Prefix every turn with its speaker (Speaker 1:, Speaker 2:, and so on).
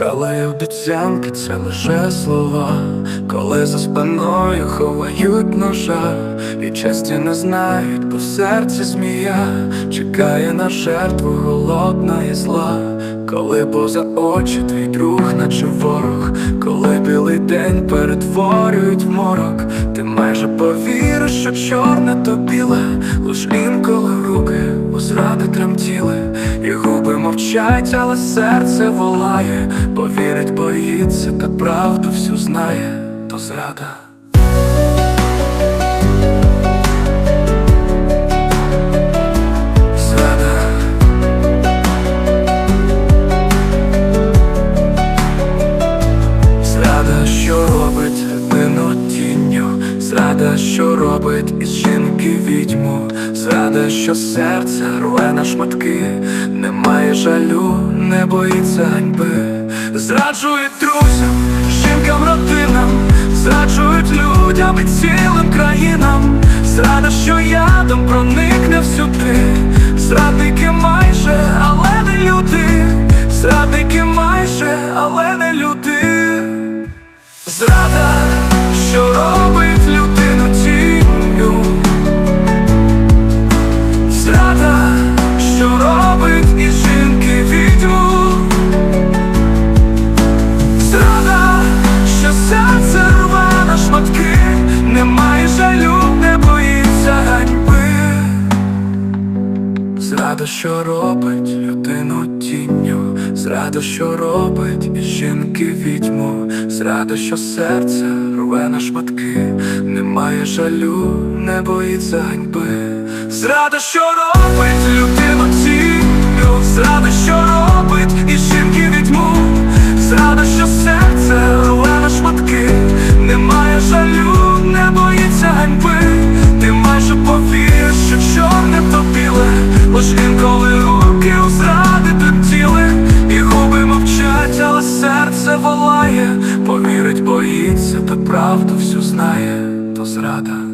Speaker 1: Але обіцянки це лише слова, коли за спиною ховають ножа, і честі не знають, бо серці змія чекає на жертву голодна і зла, коли поза очі твій друг, наче ворог, коли білий день перетворюють в морок, ти майже повіриш, що чорне то біле, лиш інколи руки у зради тремтіли, і губи мовчать, але серце волає, бо вірить, боїться, та правду всю знає, то зрада. Зрада, що робить із жінки відьму, зрада, що серце рве на шматки, немає жалю, не боїться ганьби, зраджують друзям, жінкам, родинам, зраджують людям і цілим країнам, зрада, що ядом проникне всюди, Зрада, що робить людину тінню, зрада, що робить і жінки відьму, зрада, що серце рве на шматки, немає жалю, не боїться ганьби. Зрада, що робить людину серце волає, повірить, боїться, та правду всю знає, то зрада.